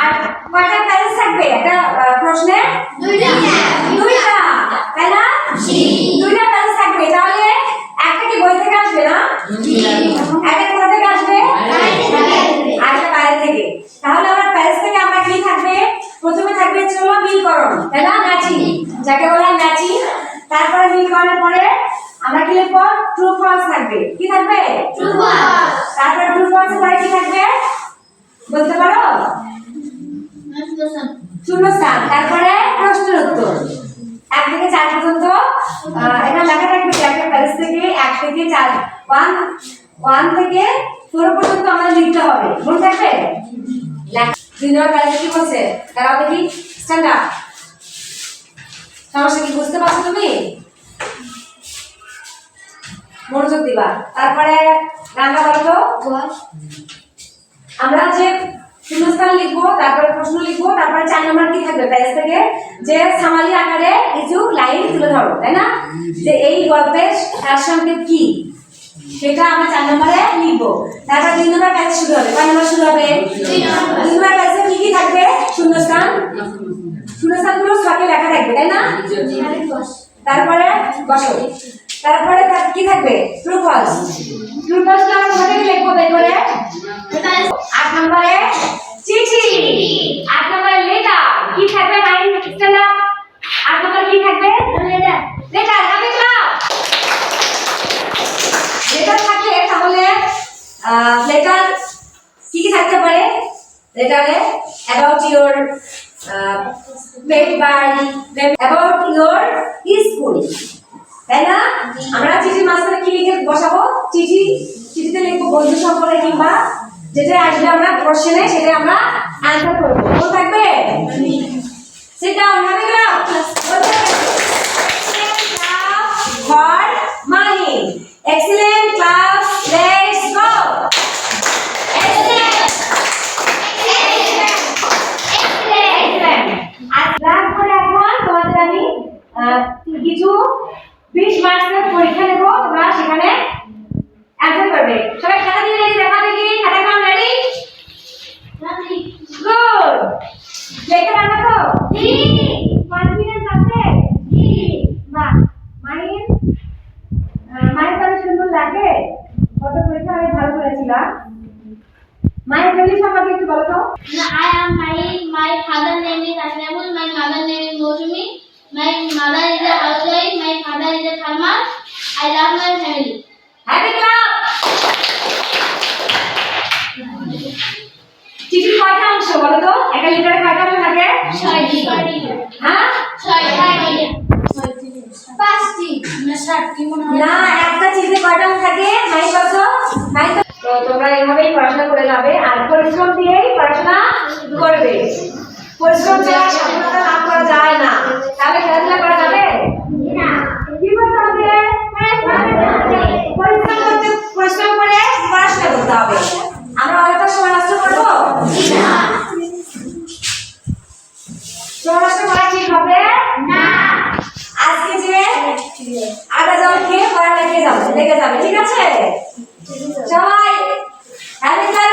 আর কয়টা প্যারেজ থাকবে? একটা প্রশ্নে দুইটা। দুইটা। তাই না? দুইটা প্যারেজ থাকবে। তাহলে একটা কি বই থেকে আসবে না? একটা কোথা থেকে আসবে? আরেকটা বাইরে থেকে। তাহলে আমার প্যারেজ থেকে আমরা কি থাকবে? প্রথমে থাকবে চলো মিলকরণ। তাই না? ম্যাচিং। যাকে বলা ম্যাচিং। তারপরে মিল করার পরে আমরা কি লিখব? ট্রু ফলস থাকবে। কি থাকবে? ট্রু ফলস তারপর ট্রু ফলস পরে কি থাকবে? বলতে পারো? শূন্যস্থান তারপরে প্রশ্নের উত্তর। এক থেকে চার পর্যন্ত এখানে লেখা থাকবে একটা প্যালেস থেকে এক থেকে চার ওয়ান ওয়ান থেকে ফোর পর্যন্ত আমাদের লিখতে হবে। মনে থাকবে? দুই প্যালেস কি বলছে? তারাও দেখি। স্ট্যান্ড আপ সমস্যা কি বুঝতে পারছ তুমি? মনোযোগ দিবা। তারপরে রান্না বলো তো। আমরা যে শূন্যস্থান লিখব তারপরে প্রশ্ন লিখব তারপরে চার নম্বর কি থাকবে? পেজ থেকে যে সামালি আকারে কিছু লাইন তুলে ধরো তাই না? যে এই গল্পের সংকেত কি? সেটা আমরা চার নম্বরে লিখব। তারপর তিন নম্বর কাজ শুরু হবে। কয় নম্বর শুরু হবে। তিন নম্বর কাজে। কি কি থাকবে? শূন্যস্থান। শূন্যস্থানগুলো ছকে লেখা থাকবে তাই না? তারপরে বসো। তারপরে তার কি থাকবে? ট্রু ফলস ট্রু ফলস আমরা কোথা থেকে লিখব? বের করে? আট নম্বরে চিঠি, আট নম্বরে লেটার কি থাকবে নাইন আপ আট নম্বর কি থাকবে? লেটার আমি ক্লাব লেটার থাকলে তাহলে লেটার কি কি থাকতে পারে? লেটারে অ্যাবাউট ইওর বাড়ি অ্যাবাউট ইওর স্কুল তাই না? আমরা চিঠির মাঝখানে কি লিখে বসাবো? চিঠি, চিঠিতে লিখব বন্ধু সম্পর্কে কিংবা যেটা আসবে আমরা কোশ্চেনে সেটা আমরা অ্যান্সার করব মনে থাকবে. Excellent class. Let's go. Excellent. আর তারপরে এখন তোমাদের আমি আহ, কিছু বিশ মার্কসের পরীক্ষা নেব তোমরা সেখানে অ্যান্সার করবে সবাই খাতা দিয়ে দেখা দেখি খাতা কাম রেডি গুড দেখতে পারবে তো কনফিডেন্স আছে বাহ মাইন মায়ের কাছে সুন্দর লাগে কত পরীক্ষা আমি ভালো করেছিলাম ফ্যামিলি সম্পর্কে একটু বলো তো I am married. My father name is Ashraful. My mother name is Mosumi. My mother is a housewife. My father is a farmer. I love my family. Happy club চিঠির কয়টা অংশ বলো তো একটা লিটারে কয়টা অংশ থাকে ছয়টি হ্যাঁ ছয়টি পাঁচটি না মনে হয় একটা চিঠিতে কয়টা অংশ থাকে নাই কত নাই তো তোমরা এইভাবেই পড়াশোনা করে যাবে আর পরিশ্রম দিয়েই পড়াশোনা করবে। পরিশ্রম ছাড়া সফলতা লাভ করা যায় না। তাহলে খেলাধুলা করা যাবে? কি করতে হবে? পরিশ্রম করতে পরিশ্রম করে পড়াশোনা করতে হবে। আমরা অযথা সময় নষ্ট করব? না। সময় নষ্ট করা ঠিক হবে? না। আজকে যে আদা জল খেয়ে পড়া লেগে যাবে লেগে যাবে ঠিক Have a